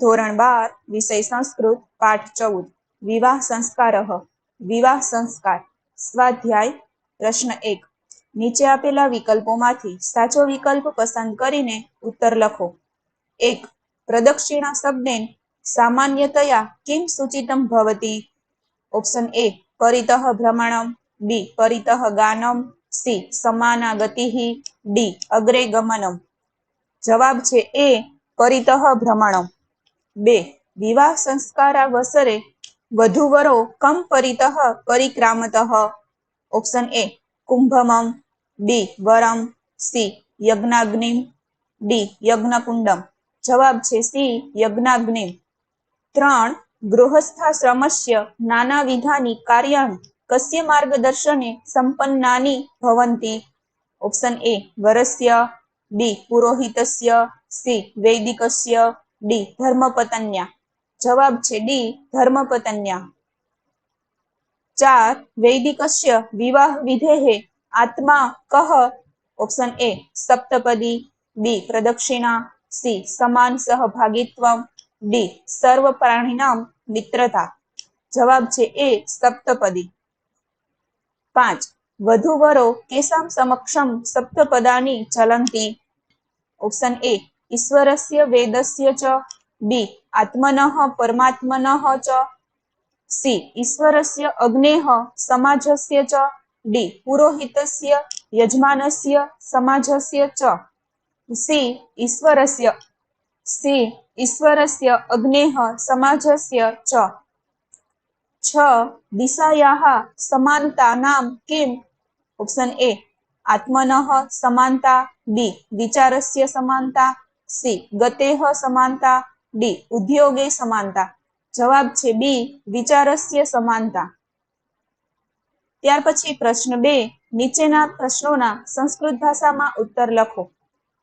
ધોરણ બાર, વિષય સંસ્કૃત, પાઠ ચૌદ. વિવાહ સંસ્કાર વિવાહ સંસ્કાર. સ્વાધ્યાય, પ્રશ્ન એક. નીચે આપેલા વિકલ્પોમાંથી સાચો વિકલ્પ પસંદ કરીને ઉત્તર લખો. એક. પ્રદક્ષિણા શબ્દેન સામાન્યતયા કિમ સૂચિતમ ભવતી? Option A. પરિતઃ ભ્રમણમ. બી. પરિતઃ ગાનમ. સી. સમાના ગતિહી ડી. અગ્રે ગમનમ જવાબ છે એ. પરિતઃ ભ્રમણમ. બે. વિવાહ સંસ્કારાવસરે વધુવરો કમ પરિતઃ પરિક્રામતઃ ઓપ્શન એ કુંભમમ, બી વરમ, સી યજ્ઞાગ્નિમ, ડી યજ્ઞકુંડમ. જવાબ છે સી યજ્ઞાગ્નિમ. ત્રણ. ગૃહસ્થાશ્રમસ્ય નાનાવિધાની કાર્યાણि કસ્ય માર્ગદર્શને સંપન્નાની ભવન્તિ ઓપ્શન એ વરસ્ય, બી પુરોહિતસ્ય, સી વૈદિકસ્ય ડી, ધર્મપતન્યા. જવાબ છે ડી, ધર્મપતન્યા. ચાર, વૈદિકસ્ય, વિવાહ વિધેહે, આત્મા, કહ, ઓપ્શન એ, સપ્તપદી. બી, પ્રદક્ષિણા. સી, સમાન સહભાગીત્વ ડી સર્વ પ્રાણીનામ મિત્રતા. જવાબ છે એ, સપ્તપદી. પાંચ, વધુ વરો કેસામ સમક્ષમ સપ્તપદાની ચલંતી. ઓપ્શન એ ઈશ્વરસ્ય વેદસ્ય ચ. બી આત્મન, પરમાત્મન ચ. સી ઈશ્વરસ્ય અગ્નેહ, સમાજસ્ય ચ. ડી પુરોહિતસ્ય, યજમાનસ્ય, સમાજસ્ય ચ. સી ઈશ્વરસ્ય. સી ઈશ્વરસ્ય અગ્નેહ, સમાજસ્ય ચ. છ. દિશાયાः સમાનતાનામ કિમ? ઓપ્શન એ આત્મન, સમાનતા. બી વિચારસ્ય સમાનતા. સી. ગતેહ સમાનતા. ડી. ઉદ્યોગે સમાનતા. જવાબ છે બી. વિચારસ્ય સમાનતા. ત્યાર પછી પ્રશ્ન બે. નીચેના પ્રશ્નોના સંસ્કૃત ભાષામાં ઉત્તર લખો.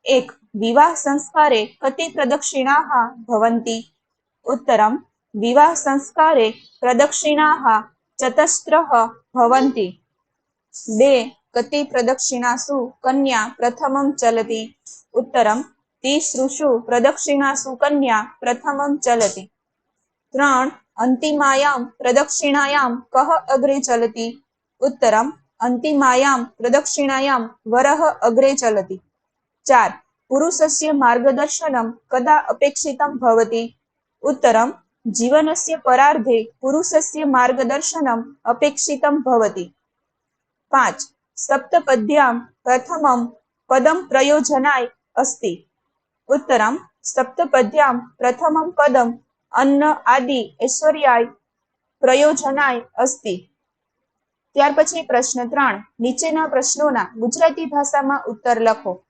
એક. વિવાહ સંસ્કારે કતિ પ્રદક્ષિણા ભવંતી. ઉત્તરમ. વિવાહ સંસ્કારે પ્રદક્ષિણા ચતસ્ત્ર ભવંતી. બે. કતિ પ્રદક્ષિણા સુ કન્યા પ્રથમ ચલતી. ઉત્તરમ. તિસૃષુ પ્રદક્ષિણા સુકન્યા પ્રથમમ ચલતિ ત્રણ અંતિમાયામ પ્રદક્ષિણાયામ કહ અગ્રે ચલતિ ઉત્તરમ અંતિમાયામ પ્રદક્ષિણાયામ વરહ અગ્રે ચલતિ ચાર પુરુષસ્ય માર્ગદર્શનમ કદા અપેક્ષિતમ ભવતિ ઉત્તરમ જીવનસ્ય પરાર્ધે પુરુષસ્ય માર્ગદર્શનમ અપેક્ષિતમ ભવતિ પાંચ સપ્તપદ્યામ પ્રથમમ પદમ પ્રયોજનાય અસ્તિ ઉત્તરમ સપ્તપદ્યામ પ્રથમમ પદમ અન્ન આદિ ઐશ્વર્યાય પ્રયોજનાય અસ્તિ. ત્યાર પછી પ્રશ્ન ત્રણ, નીચેના પ્રશ્નોના ગુજરાતી ભાષામાં ઉત્તર લખો.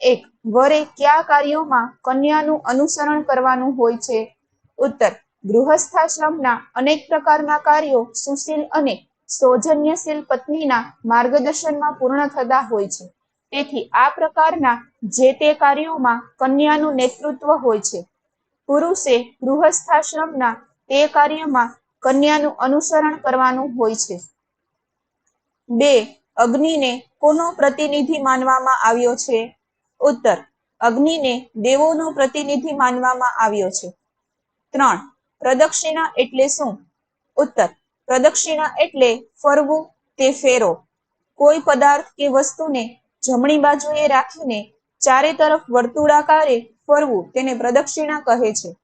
એક, વરે કયા કાર્યોમાં કન્યાનું અનુસરણ કરવાનું હોય છે? ઉત્તર, ગૃહસ્થાશ્રમના અનેક પ્રકારના કાર્યો સુશીલ અને સૌજન્યશીલ પત્નીના માર્ગદર્શનમાં પૂર્ણ થતા હોય છે. તેથી આ પ્રકારના જે તે કાર્યોમાં કન્યાનું નેતૃત્વ હોય છે. પુરુષે ગૃહસ્થાશ્રમના તે કાર્યમાં કન્યાનું અનુસરણ કરવાનું હોય છે. બે, અગ્નિને કોનો પ્રતિનિધિ માનવામાં આવ્યો છે? ઉત્તર, અગ્નિને દેવોનો પ્રતિનિધિ માનવામાં આવ્યો છે. ત્રણ, પ્રદક્ષિણા એટલે શું? ઉત્તર, પ્રદક્ષિણા એટલે ફરવું તે ફેરો. કોઈ પદાર્થ કે વસ્તુને જમણી બાજુએ રાખીને ચારે તરફ વર્તુળાકારે ફરવું તેને પ્રદક્ષિણા કહે છે.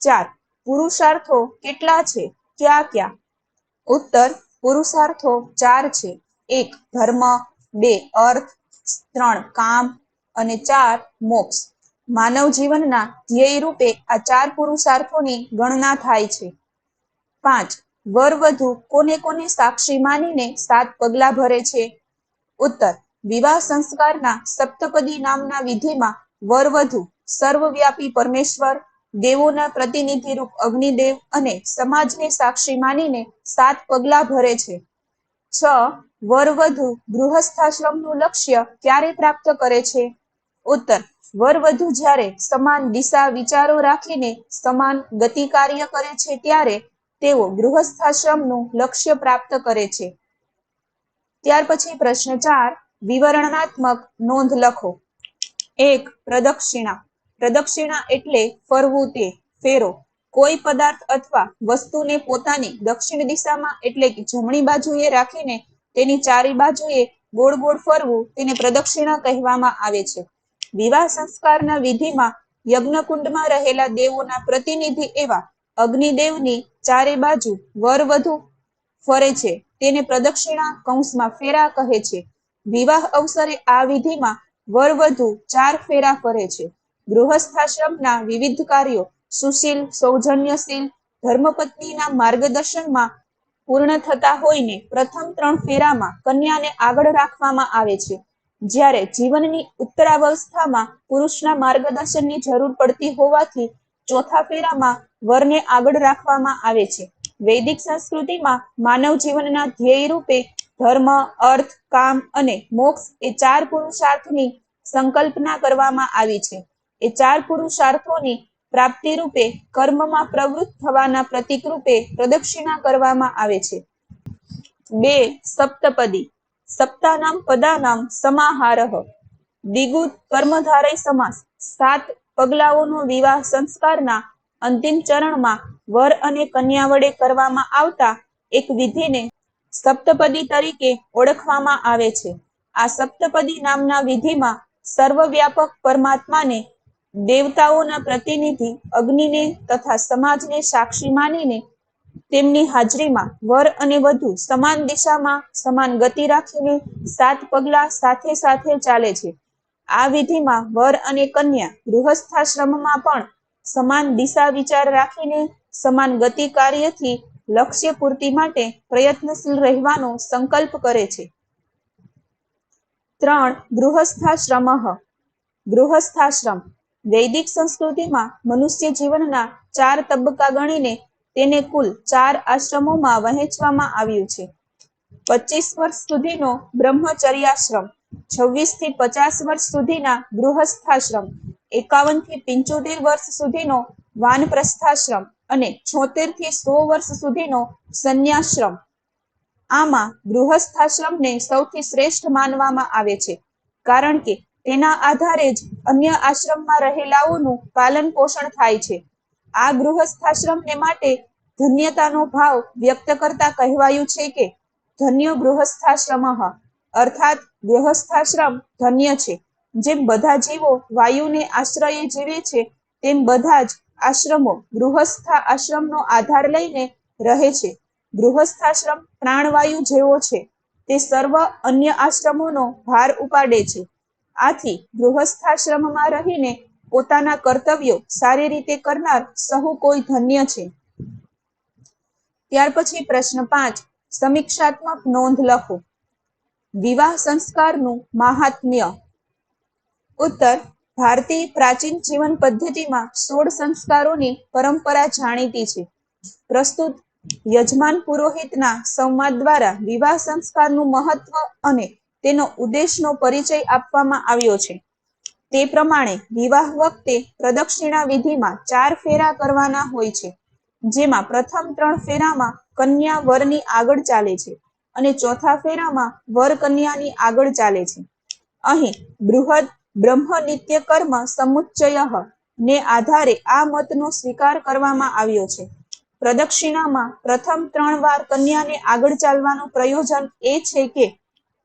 ચાર, પુરુષાર્થો કેટલા છે? ક્યાં ક્યાં? ઉત્તર, પુરુષાર્થો ચાર છે. એક, ધર્મ, બે, અર્થ, ત્રણ, કામ અને ચાર, મોક્ષ. માનવ જીવનના ધ્યેય રૂપે આ ચાર પુરુષાર્થોની ગણના થાય છે. પાંચ વર વધુ કોને કોને સાક્ષી માનીને સાત પગલા ભરે છે? ઉત્તર વિવાહ સંસ્કારના સપ્તપદી નામના વિધિમાં વર વધુ, સર્વવ્યાપી પરમેશ્વર, દેવોના પ્રતિનિધિ રૂપ અગ્નિદેવ અને સમાજને સાક્ષી માનીને સાત પગલા ભરે છે. છ, વર વધુ ગૃહસ્થાશ્રમનું લક્ષ્ય ક્યારે પ્રાપ્ત કરે છે? ઉત્તર, વર વધુ જ્યારે સમાન દિશા વિચારો રાખીને સમાન ગતિ કાર્ય કરે છે ત્યારે તેઓ ગૃહસ્થાશ્રમનું લક્ષ્ય પ્રાપ્ત કરે છે. ત્યાર પછી પ્રશ્ન ચાર વિવરણાત્મક નોંધ લખો. એક, પ્રદક્ષિણા. પ્રદક્ષિણા એટલે ફરવું તે, ફેરો. કોઈ પદાર્થ અથવા વસ્તુને પોતાની દક્ષિણ દિશામાં એટલે કે જમણી બાજુએ રાખીને તેની ચારે બાજુએ ગોળ ગોળ ફરવું તેને પ્રદક્ષિણા કહેવામાં આવે છે. વિવાહ સંસ્કારના વિધિમાં યજ્ઞકુંડમાં રહેલા દેવોના પ્રતિનિધિ એવા અગ્નિદેવની ચારે બાજુ વર વધુ ફરે છે. તેને પ્રદક્ષિણા કૌંસમાં ફેરા કહે છે. વિવાહ અવસરે આ વિધિમાં વર વધુ ચાર ફેરા ફરે છે. ગૃહસ્થાશ્રમના વિવિધ કાર્યો સુશીલ, સૌજન્યશીલ, ધર્મપત્નીના માર્ગદર્શનમાં પૂર્ણ થતા હોઈને પ્રથમ ત્રણ ફેરામાં કન્યાને આગળ રાખવામાં આવે છે. જ્યારે જીવનની ઉત્તરાવસ્થામાં પુરુષના માર્ગદર્શનની જરૂર પડતી હોવાથી ચોથા ફેરામાં વરને આગળ રાખવામાં આવે છે. વૈદિક સંસ્કૃતિમાં માનવ જીવનના ધ્યેય રૂપે ધર્મ, અર્થ, કામ અને મોક્ષ એ ચાર પુરુષાર્થની સંકલ્પના કરવામાં આવી છે. એ ચાર પુરુષાર્થોની પ્રાપ્તિ રૂપે કર્મમાં પ્રવૃત્ત થવાના પ્રતીક રૂપે પ્રદક્ષિણા કરવામાં આવે છે. બે, સપ્તપદી. સપ્તાનામ પદાનામ સમાહારહ દિગુ કર્મધારય સમાસ. સાત પગલાઓનો વિવાહ સંસ્કારના અંતિમ ચરણમાં વર અને કન્યા વડે કરવામાં આવતા એક વિધિને સપ્તપદી તરીકે ઓળખવામાં આવે છે. આ સપ્તપદી નામના વિધિમાં સર્વવ્યાપક પરમાત્માને દેવતાઓના પ્રતિનિધિ, અગ્નિને તથા સમાજને સાક્ષી માનીને તેમની હાજરીમાં વર અને વધુ સમાન દિશામાં સમાન ગતિ રાખીને સાત પગલા સાથે સાથે ચાલે છે. આ વિધિમાં વર અને કન્યા ગૃહસ્થાશ્રમમાં પણ સમાન દિશા વિચાર રાખીને સમાન ગતિ કાર્યથી લક્ષ્ય પૂર્તિ માટે પ્રયત્નશીલ રહેવાનો સંકલ્પ કરે છે. ત્રણ, ગૃહસ્થાશ્રમ. ગૃહસ્થાશ્રમ, વૈદિક સંસ્કૃતિમાં મનુષ્ય જીવનના ચાર તબક્કા ગણીને તેને કુલ ચાર આશ્રમોમાં વહેંચવામાં આવ્યું છે. પચીસ વર્ષ સુધીનો બ્રહ્મચર્યાશ્રમ છવ્વીસથી પચાસ વર્ષ સુધીના ગૃહસ્થાશ્રમ એકાવનથી પંચોતેર વર્ષ સુધીનો વાનપ્રસ્થાશ્રમ અને છોતેરથી સો વર્ષ સુધીનો સંન્યાશ્રમ. આમાં ગૃહસ્થાશ્રમને સૌથી શ્રેષ્ઠ માનવામાં આવે છે, કારણ કે તેના આધારે જ અન્ય આશ્રમમાં રહેલાઓનું પાલન પોષણ થાય છે. આ ગૃહસ્થાશ્રમને માટે ધન્યતાનો ભાવ વ્યક્ત કરતા કહેવાયું છે કે, ધન્ય ગૃહસ્થાશ્રમ અર્થાત ગૃહસ્થાશ્રમ ધન્ય છે. જેમ બધા જીવો વાયુને આશ્રયે જીવે છે, તેમ બધા જ આશ્રમો ગૃહસ્થા આશ્રમનો આધાર લઈને રહે છે. ગૃહસ્થાશ્રમ પ્રાણવાયુ જેવો છે. તે સર્વ અન્ય આશ્રમોનો ભાર ઉપાડે છે. આથી ગૃહસ્થાશ્રમમાં રહીને પોતાના કર્તવ્યો સારી રીતે કરનાર સહુ કોઈ ધન્ય છે. ત્યાર પછી પ્રશ્ન પાંચ, સમીક્ષાત્મક નોંધ લખો. વિવાહ સંસ્કારનું મહાત્મ્ય. ઉત્તર ભારતીય પ્રાચીન જીવન પદ્ધતિમાં સોળ સંસ્કારોની પરંપરા જાણીતી છે. પ્રસ્તુત યજમાન પુરોહિતના સંવાદ દ્વારા વિવાહ સંસ્કારનું મહત્વ અને તેનો ઉદ્દેશનો પરિચય આપવામાં આવ્યો છે. તે પ્રમાણે વિવાહ વખતે પ્રદક્ષિણા વિધિમાં ચાર ફેરા કરવાના હોય છે, જેમાં પ્રથમ ત્રણ ફેરામાં કન્યા વરની આગળ ચાલે છે અને ચોથા ફેરામાં વર કન્યાની આગળ ચાલે છે. અહીં બૃહદ બ્રહ્મ નિત્ય કર્મ સમુચ્ચય ને આધારે આ મતનો સ્વીકાર કરવામાં આવ્યો છે. પ્રદક્ષિણામાં પ્રથમ ત્રણ વાર કન્યાને આગળ ચાલવાનું પ્રયોજન એ છે કે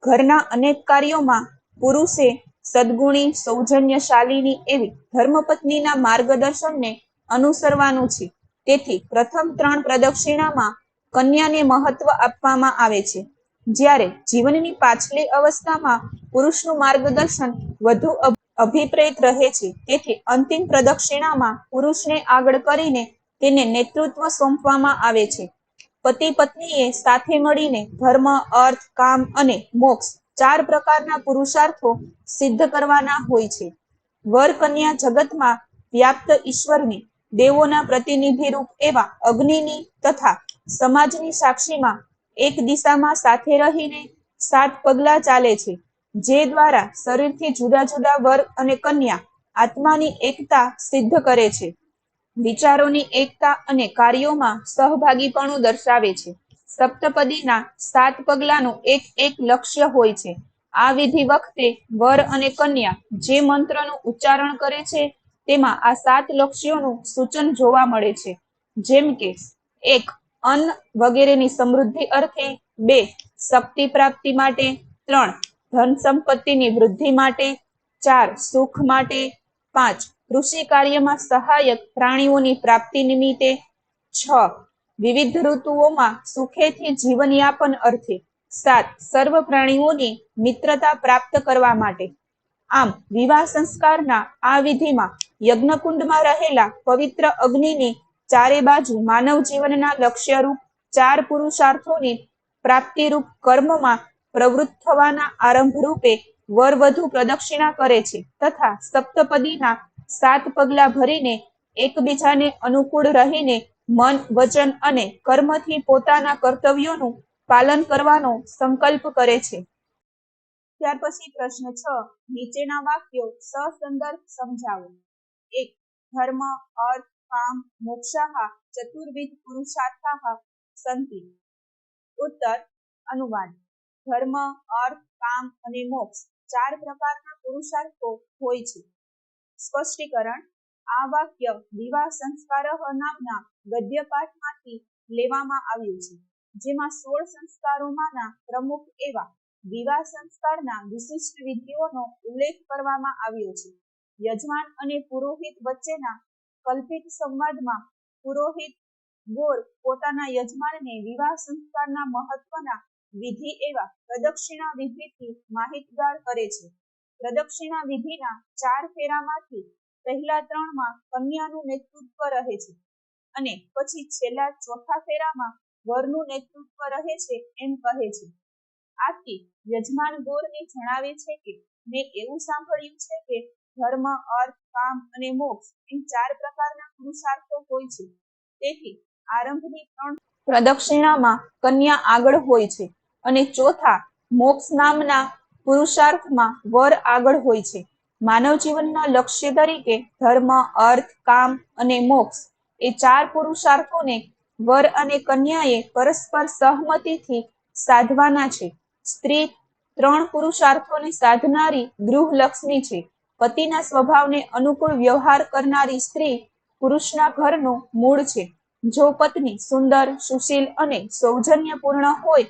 ઘરના અનેક કાર્યોમાં પુરુષે સદગુણી, સૌજન્યશાલીની એવી ધર્મપત્નીના માર્ગદર્શનને અનુસરવાનું છે. તેથી પ્રથમ ત્રણ પ્રદક્ષિણામાં કન્યાને મહત્વ આપવામાં આવે છે. જ્યારે જીવનની પાછલી અવસ્થામાં પુરુષનું માર્ગદર્શન વધુ અભિપ્રેત રહે છે, તેથી અંતિમ પ્રદક્ષિણામાં પુરુષને આગળ કરીને તેને નેતૃત્વ સોંપવામાં આવે છે. પતિ પત્નીએ સાથે મળીને ધર્મ, અર્થ, કામ અને મોક્ષ ચાર પ્રકારના પુરુષાર્થો સિદ્ધ કરવાના હોય છે. વર કન્યા જગતમાં વ્યાપ્ત ઈશ્વરની દેવોના પ્રતિનિધિ રૂપ એવા અગ્નિની તથા સમાજની સાક્ષીમાં એક દિશામાં સાથે રહીને સાત પગલા ચાલે છે, જે દ્વારા શરીરથી જુદા જુદા વર અને કન્યા આત્માની એકતા સિદ્ધ કરે છે. વિચારોની એકતા અને કાર્યોમાં સહભાગીપણું દર્શાવે છે. સપ્તપદીના સાત પગલાનું એક એક લક્ષ્ય હોય છે. આ વિધિ વખતે વર અને કન્યા જે મંત્રનું ઉચ્ચારણ કરે છે, તેમાં આ સાત લક્ષ્યોનું સૂચન જોવા મળે છે. જેમ કે, એક અન્ન વગેરેની સમૃદ્ધિ અર્થે બે, શક્તિ પ્રાપ્તિ માટે, ત્રણ, ધન સંપત્તિની વૃદ્ધિ માટે, ચાર, સુખ માટે, પાંચ, કૃષિ કાર્યમાં સહાયક પ્રાણીઓની પ્રાપ્તિ નિમિત્તે, છ, વિવિધ ઋતુઓમાં સુખેથી જીવનયાપન અર્થે, સાત, સર્વ પ્રાણીઓની મિત્રતા પ્રાપ્ત કરવા માટે. આમ, વિવાહ સંસ્કારના આ વિધિમાં યજ્ઞકુંડમાં રહેલા પવિત્ર અગ્નિની ચારે બાજુ માનવ જીવનના લક્ષ્યરૂપ ચાર પુરુષાર્થોની પ્રાપ્તિરૂપ કર્મમાં પ્રવૃત્ત થવાના આરંભ રૂપે વર વધુ પ્રદક્ષિણા કરે છે તથા સપ્તપદીના સાત પગલા ભરીને એકબીજાને અનુકૂળ રહીને મન, વચન અને કર્મથી પોતાના કર્તવ્યોનું પાલન કરવાનો સંકલ્પ કરે છે. ત્યાર પછી પ્રશ્ન છ, નીચેના વાક્યો સસંદર્ભ સમજાવો. એક, ધર્મ, અર્થ કામ મોક્ષાહ ચતુર્વિધ પુરુષાર્થાહ સંતિ ઉત્તર અનુવાદ ધર્મ અર્થ કામ અને મોક્ષ ચાર પ્રકારના પુરુષાર્થો હોય છે સ્પષ્ટીકરણ આ વાક્ય વિવાહ સંસ્કારઃ નામના ગદ્ય પાઠમાંથી લેવામાં આવ્યું છે જેમાં સોળ સંસ્કારોમાંના પ્રમુખ એવા વિવાહ સંસ્કારના વિશિષ્ટ વિધિઓનો ઉલ્લેખ કરવામાં આવ્યો છે યજમાન અને પુરોહિત વચ્ચેના કલ્પિત સંવાદમાં પુરોહિત ગોર પોતાના યજમાનને વિવાહ સંસ્કારના મહત્વના વિધિ એવા પ્રદક્ષિણા વિધિથી માહિતગાર કરે છે. પ્રદક્ષિણા વિધિના ચાર ફેરામાંથી પહેલા ત્રણમાં કન્યાનું નેતૃત્વ રહે છે અને પછી છેલ્લા ચોથા ફેરામાં વરનું નેતૃત્વ રહે છે એમ કહે છે. આથી યજમાન ગોરને જણાવે છે કે, મેં એવું સાંભળ્યું છે કે ધર્મ, અર્થ, કામ અને મોક્ષ એમ ચાર પ્રકારના પુરુષાર્થો હોય છે. તેથી આરંભની ત્રણ પ્રદક્ષિણામાં કન્યા આગળ હોય છે અને ચોથા મોક્ષ નામના પુરુષાર્થમાં વર આગળ હોય છે. માનવ જીવનના લક્ષ્ય તરીકે ધર્મ, અર્થ, કામ અને મોક્ષ એ ચાર પુરુષાર્થોને વર અને કન્યાએ પરસ્પર સહમતિથી સાધવાના છે. સ્ત્રી ત્રણ પુરુષાર્થોને સાધનારી ગૃહલક્ષ્મી છે. પતિના સ્વભાવને અનુકૂળ વ્યવહાર કરનારી સ્ત્રી પુરુષના ઘરનું મૂળ છે. જો પત્ની સુંદર, સુશીલ અને સૌજન્યપૂર્ણ હોય,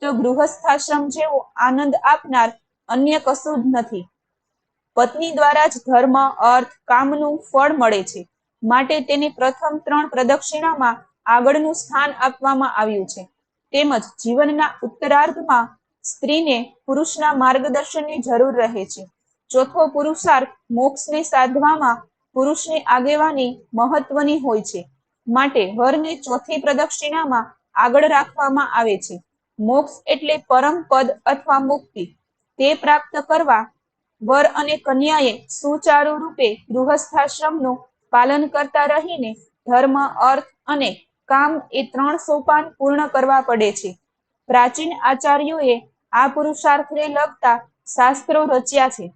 તો ગૃહસ્થાશ્રમ જેવો આનંદ આપનાર અન્ય કશું જ નથી. પત્ની દ્વારા જ ધર્મ, અર્થ, કામનું ફળ મળે છે. માટે તેને પ્રથમ ત્રણ પ્રદક્ષિણામાં આગળનું સ્થાન આપવામાં આવ્યું છે. તેમજ જીવનના ઉત્તરાર્ધમાં સ્ત્રીને પુરુષના માર્ગદર્શનની જરૂર રહે છે. ચોથો પુરુષાર્થ મોક્ષને સાધવામાં પુરુષની આગેવાની મહત્વની હોય છે. માટે વરને ચોથી પ્રદક્ષિણામાં આગળ રાખવામાં આવે છે. મોક્ષ એટલે પરમ પદ અથવા મુક્તિ. તે પ્રાપ્ત કરવા વર અને કન્યાએ સુચારુ રૂપે ગૃહસ્થાશ્રમનું પાલન કરતા રહીને ધર્મ, અર્થ અને કામ એ ત્રણ સોપાન પૂર્ણ કરવા પડે છે. પ્રાચીન આચાર્યોએ આ પુરુષાર્થને લગતા શાસ્ત્રો રચ્યા છે.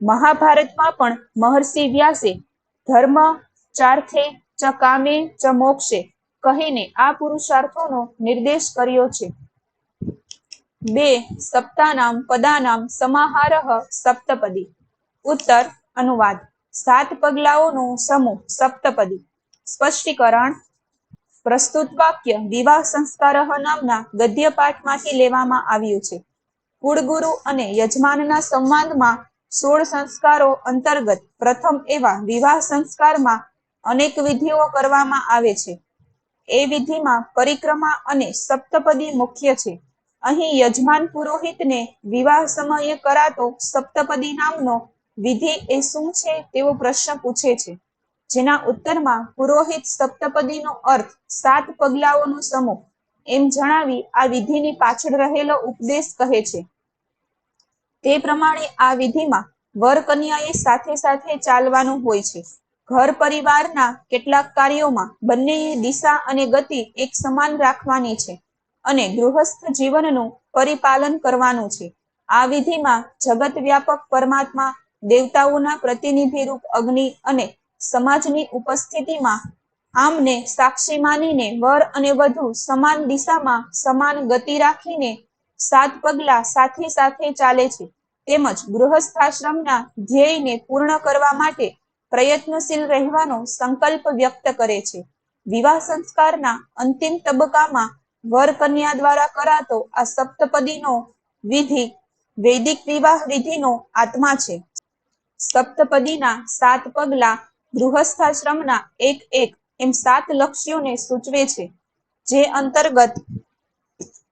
મહાભારતમાં પણ મહર્ષિ વ્યાસે ધર્મ, ચાર્થે ચ કામે ચ મોક્ષે કહીને આ પુરુષાર્થોનો નિર્દેશ કર્યો છે. બે સપ્તાનામ પદાનામ સમાહારહ સપ્તપદી. ઉત્તર, અનુવાદ. સાત પગલાઓનો સમૂહ સપ્તપદી. સ્પષ્ટીકરણ, પ્રસ્તુત વાક્ય વિવાહ સંસ્કાર નામના ગદ્ય પાઠમાંથી લેવામાં આવ્યું છે. કુળગુરુ અને યજમાનના સંવાદમાં સોળ સંસ્કારો અંતર્ગત પ્રથમ એવા વિવાહ સંસ્કારમાં અનેક વિધિઓ કરવામાં આવે છે. એ વિધિમાં પરિક્રમા અને સપ્તપદી મુખ્ય છે. અહીં યજમાન પુરોહિતને વિવાહ સમયે કરાતો સપ્તપદી નામનો વિધિ એ શું છે તેવો પ્રશ્ન પૂછે છે. જેના ઉત્તરમાં પુરોહિત સપ્તપદીનો અર્થ સાત પગલાઓનો સમૂહ એમ જણાવી આ વિધિની પાછળ રહેલો ઉપદેશ કહે છે. તે પ્રમાણે આ વિધિમાં વર કન્યાએ સાથે સાથે ચાલવાનું હોય છે. ઘર પરિવારના કેટલાક કાર્યોમાં બંને દિશા અને ગતિ એક સમાન રાખવાની છે અને ગૃહસ્થ જીવનનું પરિપાલન કરવાનું છે. આ વિધિમાં જગત વ્યાપક પરમાત્મા દેવતાઓના પ્રતિનિધિ રૂપ અગ્નિ અને સમાજની ઉપસ્થિતિમાં આમને સાક્ષી માનીને વર અને વધુ સમાન દિશામાં સમાન ગતિ રાખીને સાત પગલા સાથે સાથે ચાલે છે. તેમજ ગૃહસ્થાશ્રમના ધ્યેયને પૂર્ણ કરવા માટે પ્રયત્નશીલ રહેવાનો સંકલ્પ વ્યક્ત કરે છે. વિવાહ સંસ્કારના અંતિમ તબક્કામાં વર કન્યા દ્વારા કરાતો આ સપ્તપદીનો વિધિ વૈદિક વિવાહ વિધિનો આત્મા છે. સપ્તપદીના સાત પગલા ગૃહસ્થાશ્રમના એક એક એમ સાત લક્ષ્યોને સૂચવે છે. જે અંતર્ગત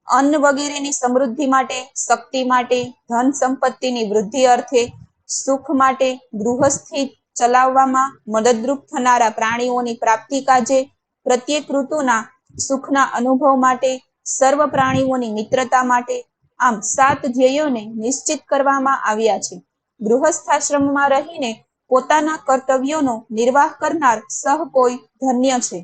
અન્ન વગેરેની સમૃદ્ધિ માટે, શક્તિ માટે, ધન સંપત્તિની વૃદ્ધિ અર્થે, સુખ માટે ગૃહસ્થિત ચલાવવામાં મદદરૂપ થનારા પ્રાણીઓની પ્રાપ્તિ કાજે પ્રત્યેક ઋતુના સુખના અનુભવ માટે, સર્વ પ્રાણીઓની મિત્રતા માટે આમ સાત ધ્યેયોને નિશ્ચિત કરવામાં આવ્યા છે. ગૃહસ્થાશ્રમમાં રહીને પોતાના કર્તવ્યોનો નિર્વાહ કરનાર સહ કોઈ ધન્ય છે.